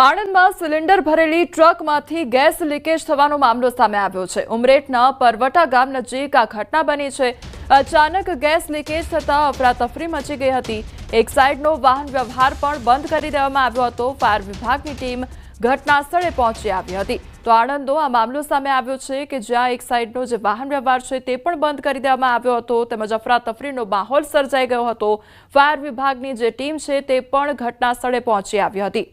આણંદમાં સિલિન્ડર ભરેલી ટ્રકમાંથી gas leakage થવાનો મામલો સામે આવ્યો છે. ઉમરેઠના પરવટા ગામ નજીક આ ઘટના બની છે. અચાનક ગેસ લીકેજ થતાં અફરાતફરી મચી ગઈ હતી. એક સાઈડનો વાહન વ્યવહાર પણ બંધ કરી દેવામાં આવ્યો હતો. ફાયર વિભાગની ટીમ ઘટના સ્થળે પહોંચી આવી હતી. તો આણંદનો આ મામલો સામે આવ્યો છે કે જ્યાં એક સાઈડનો જે વાહન વ્યવહાર છે તે પણ બંધ કરી દેવામાં આવ્યો હતો તેમજ અફરાતફરીનો માહોલ સર્જાઈ ગયો હતો. ફાયર વિભાગની જે ટીમ છે તે પણ ઘટના સ્થળે પહોંચી આવી હતી.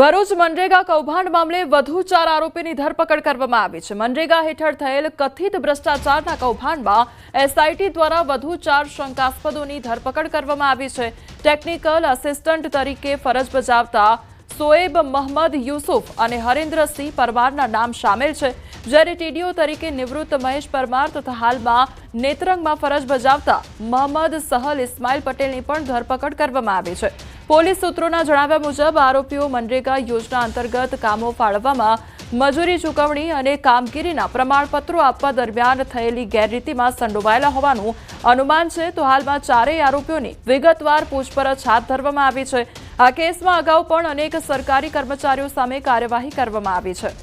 ભરૂચ મનરેગા કૌભાંડ મામલે વધુ ચાર આરોપીની ધરપકડ કરવામાં આવી છે. મનરેગા હેઠળ થયેલ કથિત ભ્રષ્ટાચારના કૌભાંડમાં એસઆઈટી દ્વારા વધુ ચાર શંકાસ્પદોની ધરપકડ કરવામાં આવી છે. ટેકનિકલ આસિસ્ટન્ટ તરીકે ફરજ બજાવતા સોએબ મહમદ યુસુફ અને હરેન્દ્રસિંહ પરમારના નામ સામેલ છે. જ્યારે ટીડીઓ તરીકે નિવૃત્ત મહેશ પરમાર તથા હાલમાં નેત્રંગમાં ફરજ બજાવતા મહમદ સહલ ઇસ્માઇલ પટેલની પણ ધરપકડ કરવામાં આવી છે. પોલીસ સૂત્રોના જણાવ્યા મુજબ, આરોપીઓ મનરેગા યોજના અંતર્ગત કામો ફાળવવામાં મજૂરી ચૂકવણી અને કામગીરીના પ્રમાણપત્રો આપવા દરમિયાન થયેલી ગેરરીતિમાં સંડોવાયેલા હોવાનું અનુમાન છે. તો હાલમાં ચારેય આરોપીઓની વિગતવાર પૂછપરછ હાથ ધરવામાં આવી છે. આ કેસમાં અગાઉ પણ અનેક સરકારી કર્મચારીઓ સામે કાર્યવાહી કરવામાં આવી છે.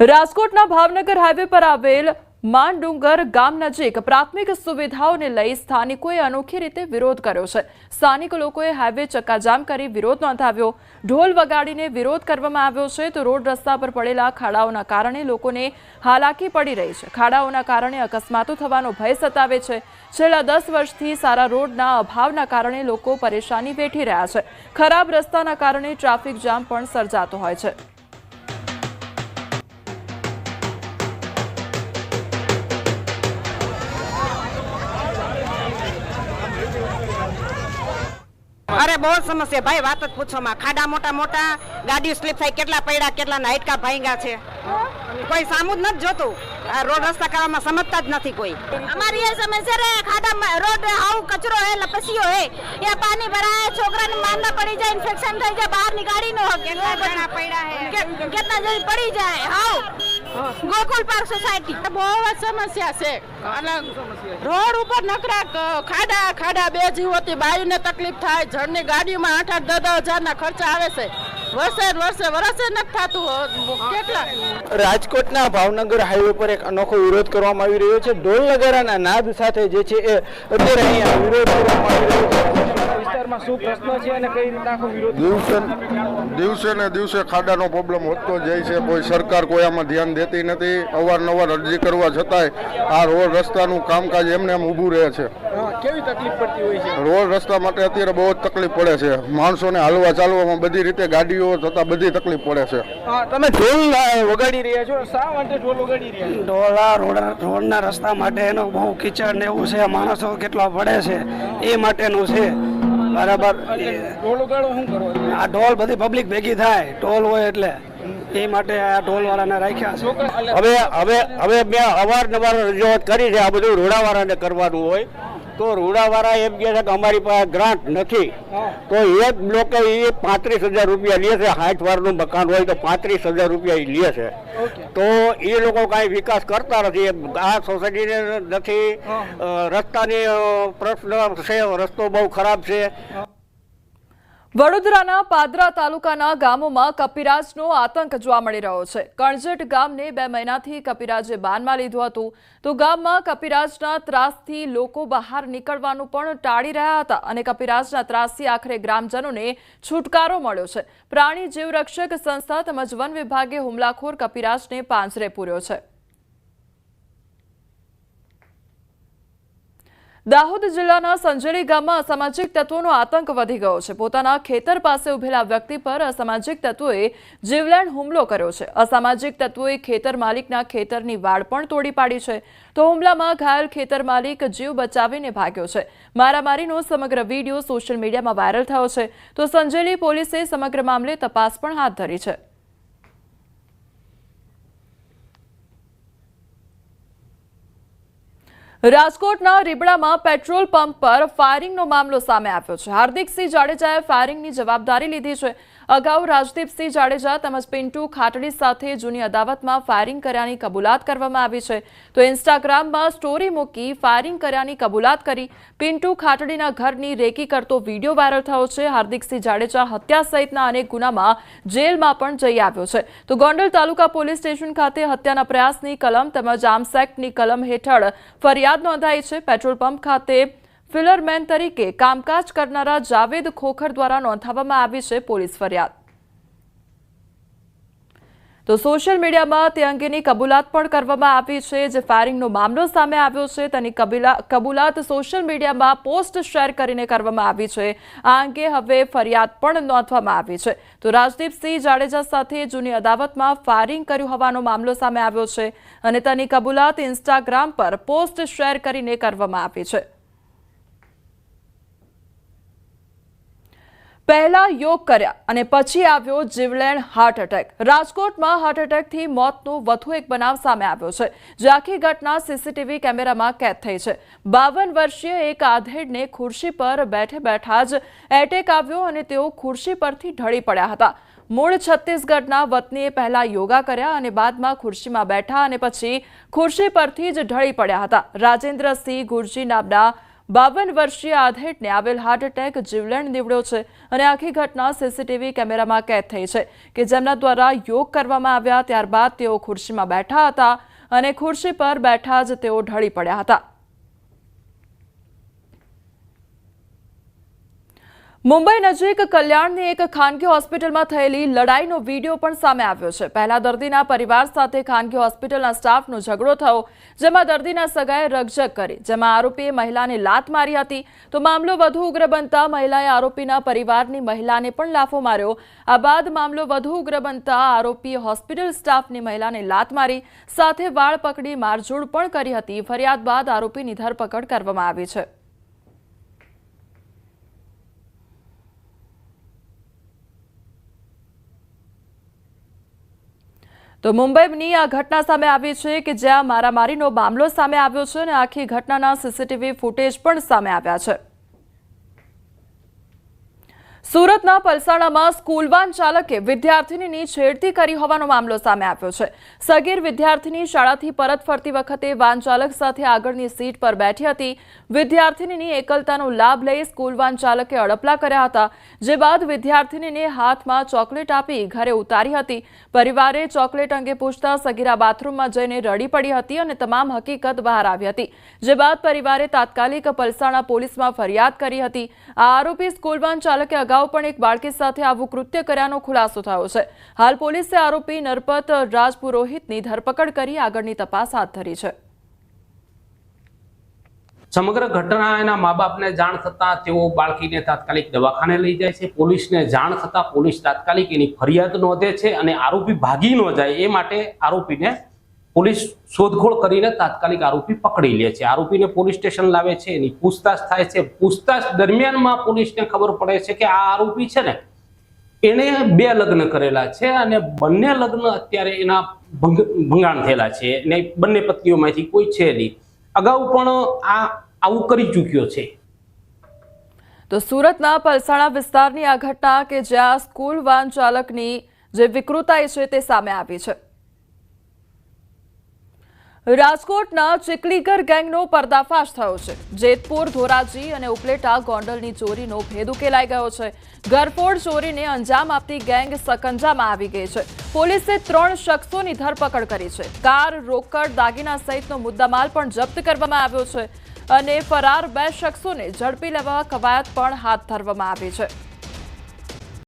રાજકોટના ભાવનગર હાઈવે પર આવેલ માંડુંગર ગામ નજીક પ્રાથમિક સુવિધાઓને લઈ સ્થાનિકોએ અનોખી રીતે વિરોધ કર્યો છે. સ્થાનિક લોકોએ હાઈવે ચક્કાજામ કરી વિરોધ નોંધાવ્યો. ઢોલ વગાડીને વિરોધ કરવામાં આવ્યો છે તો રોડ રસ્તા પર પડેલા ખાડાઓના કારણે લોકોને હાલાકી પડી રહી છે. ખાડાઓના કારણે અકસ્માતો થવાનો ભય સતાવે છે. છેલ્લા દસ વર્ષથી સારા રોડના અભાવના કારણે લોકો પરેશાની વેઠી રહ્યા છે. ખરાબ રસ્તાના કારણે ટ્રાફિક જામ પણ સર્જાતો હોય છે. અત્યારે બહુ સમસ્યા. ભાઈ વાત જ પૂછોમાં. ખાડા મોટા મોટા ગાડી સ્લીપ થાય કેટલા પડ્યા કેટલા નાઇટકા ભાંગા છે. કોઈ સામુ જ નથી જોતું. રોડ રસ્તા કરવામાં સમજતા જ નથી કોઈ. અમારી એ સમસ્યા રે ખાડા રોડ હાવ કચરો હે લપસ્યો હે. એ પાણી ભરાય છોકરાને માંદા પડી જાય ઇન્ફેક્શન થઈ જાય બહાર નીકાળી નો કેટલા જણા પડ્યા હે? કેટલા જણ પડી જાય હાવ. ગોકુલ પાર્ક સોસાયટી બહુ જ સમસ્યા છે. અને રોડ ઉપર નકરા ખાડા ખાડા બે જીવોથી બાયુને તકલીફ થાય. જળની ગાડીમાં આઠ આઠ દસ દસ હજારના ખર્ચા આવે છે. વર્ષે વર્ષે વર્ષે નથી થતું. કેટલા? રાજકોટના ભાવનગર હાઈવે પર એક અનોખો વિરોધ કરવામાં આવી રહ્યો છે. ઢોલ નગારાના નાદ સાથે જે છે એ અત્યારે અહીંયા વિરોધ કરવામાં આવી રહ્યો છે. વિસ્તારમાં શું પ્રશ્ન છે અને કઈ રીતે આખો વિરોધ દિવસે દિવસે ને દિવસે ખાડાનો પ્રોબ્લેમ વધતો જાય છે. કોઈ સરકાર કોઈ આમાં ધ્યાન દેતી નથી. અવારનવાર અરજી કરવા છતાંય આ રોડ રસ્તાનું કામકાજ એમને એમ ઊભું રહે છે. કેવી તકલીફ પડતી હોય છે? રોડ રસ્તા માટે અત્યારે બહુ જ તકલીફ પડે છે. માણસોને હાલવા ચાલવામાં બધી રીતે ગાડીઓ થતાં બધી તકલીફ પડે છે. તમે ઢોલ વગાડી રહ્યા છો. શા માટે ઢોલ વગાડી રહ્યા છો? ઢોલા રોડ રોડના રસ્તા માટે એનું બહુ કિચડ ને એવું છે. માણસો કેટલા પડે છે. એ માટેનું છે. બરાબર. ઢોલ વગાડો શું કરો આ ઢોલ બધી પબ્લિક ભેગી થાય ઢોલ હોય એટલે. એ માટે આ ઢોલ વાળાને રાખ્યા છે. હવે હવે હવે મેં અવારનવાર રજૂઆત કરી છે આ બધું રૂડાવાળાને કરવાનું હોય. તો રૂડાવાળા એમ કહે છે કે અમારી પાસે ગ્રાન્ટ નથી. તો એ બ્લોકે એ પાંત્રીસ હજાર રૂપિયા લે છે. સાઠ વારનું મકાન હોય તો પાંત્રીસ હજાર રૂપિયા એ લે છે. તો એ લોકો કાંઈ વિકાસ કરતા નથી. આ સોસાયટીને નથી. રસ્તાની પ્રશ્ન છે. રસ્તો બહુ ખરાબ છે. વડોદરાના પાદરા તાલુકાના ગામોમાં કપિરાજનો આતંક જોવા મળી રહ્યો છે. કણજટ ગામને બે મહિનાથી કપિરાજે બાનમાં લીધું હતું. તો ગામમાં કપિરાજના ત્રાસથી લોકો બહાર નીકળવાનું પણ ટાળી રહ્યા હતા અને કપિરાજના ત્રાસથી આખરે ગ્રામજનોને છુટકારો મળ્યો છે. પ્રાણી જીવરક્ષક સંસ્થા તેમજ વન વિભાગે હુમલાખોર કપિરાજને પાંજરે પૂર્યો છે. દાહોદ જિલ્લાના સંજેલી ગામમાં અસામાજિક તત્વોનો આતંક વધી ગયો છે. પોતાના ખેતર પાસે ઉભેલા વ્યક્તિ પર અસામાજિક તત્વોએ જીવલેણ હુમલો કર્યો છે. અસામાજિક તત્વોએ ખેતર માલિકના ખેતરની વાડ પણ તોડી પાડી છે. તો હુમલામાં ઘાયલ ખેતર માલિક જીવ બચાવીને ભાગ્યો છે. મારામારીનો સમગ્ર વીડિયો સોશિયલ મીડિયામાં વાયરલ થયો છે. તો સંજેલી પોલીસે સમગ્ર મામલે તપાસ પણ હાથ ધરી છે. રાજકોટના રીબડામાં પેટ્રોલ પંપ પર ફાયરિંગનો મામલો સામે આવ્યો છે. હાર્દિકસિંહ જાડેજાએ ફાયરિંગની જવાબદારી લીધી છે. અગાઉ રાજદીપસિંહ જાડેજા તેમજ પિન્ટુ ખાટડી સાથે જૂની અદાવતમાં ફાયરિંગ કર્યાની કબૂલાત કરવામાં આવી છે. તો ઇન્સ્ટાગ્રામમાં સ્ટોરી મૂકી ફાયરિંગ કર્યાની કબૂલાત કરી પિન્ટુ ખાટડીના ઘરની રેકી કરતો વીડિયો વાયરલ થયો છે. હાર્દિકસિંહ જાડેજા હત્યા સહિતના અનેક ગુનામાં જેલમાં પણ જઈ આવ્યો છે. તો ગોંડલ તાલુકા પોલીસ સ્ટેશન ખાતે હત્યાના પ્રયાસની કલમ તેમજ આર્મ્સ કલમ હેઠળ ફરિયાદ નોંધાઈ છે. પેટ્રોલ પંપ ખાતે ફિલરમેન તરીકે કામકાજ કરનારા જાવેદ ખોખર દ્વારા નોંધાવવામાં આવી છે પોલીસ ફરિયાદ. તો સોશિયલ મીડિયામાં તે અંગેની કબૂલાત પણ કરવામાં આવી છે, જે ફાયરિંગનો મામલો સામે આવ્યો છે. તેની કબીલા, કબૂલાત સોશિયલ મીડિયામાં પોસ્ટ શેર કરીને કરવામાં આવી છે. આ અંગે હવે ફરિયાદ પણ નોંધવામાં આવી છે. તો રાજદીપસિંહ જાડેજા સાથે જૂની અદાવતમાં ફાયરિંગ કર્યું હોવાનો મામલો સામે આવ્યો છે અને તેની કબૂલાત ઇન્સ્ટાગ્રામ પર પોસ્ટ શેર કરીને કરવામાં આવી છે. પહેલા યોગ કર્યા અને પછી આવ્યો જીવલેણ હાર્ટ એટેક રાજકોટમાં હાર્ટ એટેકથી મોતનો વધુ એક બનાવ સામે આવ્યો છે, જે આખી ઘટના સીસીટીવી કેમેરામાં કેદ થઈ છે. બાવન વર્ષીય એક આધેડને ખુરશી પર બેઠે બેઠા જ એટેક આવ્યો અને તેઓ ખુરશી પરથી ઢળી પડ્યા હતા. મૂળ છત્તીસગઢના વતનીએ પહેલા યોગા કર્યા અને બાદમાં ખુરશીમાં બેઠા અને પછી ખુરશી પરથી જ ઢળી પડ્યા હતા. રાજેન્દ્રસિંહ ગુરજી નામના બાવન વર્ષીય આધેટને આવેલ હાર્ટ એટેક જીવલેણ નીવડ્યો છે અને આખી ઘટના સીસીટીવી કેમેરામાં કેદ થઈ છે કે જેમના દ્વારા યોગ કરવામાં આવ્યા ત્યારબાદ તેઓ ખુરશીમાં બેઠા હતા અને ખુરશી પર બેઠા જ તેઓ ઢળી પડ્યા હતા. મુંબઈ નજીક કલ્યાણની એક ખાનગી હોસ્પિટલમાં થયેલી લડાઈનો વીડિયો પણ સામે આવ્યો છે. પહેલા દર્દીના પરિવાર સાથે ખાનગી હોસ્પિટલના સ્ટાફનો ઝઘડો થયો, જેમાં દર્દીના સગાએ રગઝગ કરી. જેમાં આરોપીએ મહિલાને લાત મારી હતી. તો મામલો વધુ ઉગ્ર બનતા મહિલાએ આરોપીના પરિવારની મહિલાને પણ લાફો માર્યો. આ બાદ મામલો વધુ ઉગ્ર બનતા આરોપીએ હોસ્પિટલ સ્ટાફની મહિલાને લાત મારી, સાથે વાળ પકડી મારઝૂડ પણ કરી હતી. ફરિયાદ બાદ આરોપીની ધરપકડ કરવામાં આવી છે. તો મુંબઈની આ ઘટના સામે આવી છે કે જ્યાં મારામારીનો મામલો સામે આવ્યો છે અને આખી ઘટનાના સીસીટીવી ફૂટેજ પણ સામે આવ્યા છે. સુરતના પલસાણામાં સ્કૂલ વાન ચાલકે વિદ્યાર્થીનીની છેડતી કરી હોવાનો મામલો સામે આવ્યો છે. સગીર વિદ્યાર્થીની શાળાથી પરત ફરતી વખતે વાન ચાલક સાથે આગળની સીટ પર બેઠી હતી. વિદ્યાર્થીનીની એકલતાનો લાભ લઈ સ્કૂલ વાન ચાલકે અડપલા કર્યા હતા, જે બાદ વિદ્યાર્થીનીને હાથમાં ચોકલેટ આપી ઘરે ઉતારી હતી. પરિવારે ચોકલેટ અંગે પૂછતા સગીરા બાથરૂમમાં જઈને રડી પડી હતી અને તમામ હકીકત બહાર આવી હતી, જે બાદ પરિવારે તાત્કાલિક પલસાણા પોલીસમાં ફરિયાદ કરી હતી. આ આરોપી સ્કૂલ વાન ચાલકે અગાઉ પણ એક બાળકી સાથે આવું કૃત્ય કર્યાનો ખુલાસો થયો છે. હાલ પોલીસે આરોપી નરપત રાજપુરોહિતની ધરપકડ કરી આગળની તપાસ હાથ ધરી છે. સમગ્ર ઘટના એના મા બાપને જાણ થતા તેઓ બાળકીને તાત્કાલિક દવાખાને લઈ જાય છે. પોલીસને જાણ થતા પોલીસ તાત્કાલિક એની ફરિયાદ નોંધે છે અને આરોપી ભાગી ન જાય એ માટે આરોપીને પોલીસ શોધખોળ કરીને તાત્કાલિક આરોપી પકડી લે છે. આરોપીને પોલીસ સ્ટેશન લાવે છે, એની પૂછતાછ થાય છે. પૂછતાછ દરમિયાનમાં પોલીસને ખબર પડે છે કે આ આરોપી છે ને એણે બે લગ્ન કરેલા છે અને બંને લગ્ન અત્યારે એના ભંગ- ભંગાણ થયેલા છે. અને બંને પત્નીઓમાંથી કોઈ છે નહીં. અગાઉ પણ આ, આવું કરી ચૂક્યો છે. તો સુરતના પલસાણા વિસ્તારની આ ઘટના કે જ્યાં સ્કૂલ વાન ચાલકની જે વિકૃતાઈ છે તે સામે આવી છે. રાજકોટના ચીકલીગર ગેંગનો પર્દાફાશ થયો છે. જેતપુર, ધોરાજી અને ઉપલેટા ગોંડલની ચોરીનો ભેદ ઉકેલાઈ ગયો છે. ઘરફોડ ચોરીને અંજામ આપતી ગેંગ સકંજામાં આવી ગઈ છે. પોલીસે ત્રણ શખ્સોની ધરપકડ કરી છે. કાર, રોકડ, દાગીના સહિતનો મુદ્દામાલ પણ જપ્ત કરવામાં આવ્યો છે અને ફરાર બે શખ્સોને ઝડપી લેવા કવાયત પણ હાથ ધરવામાં આવી છે.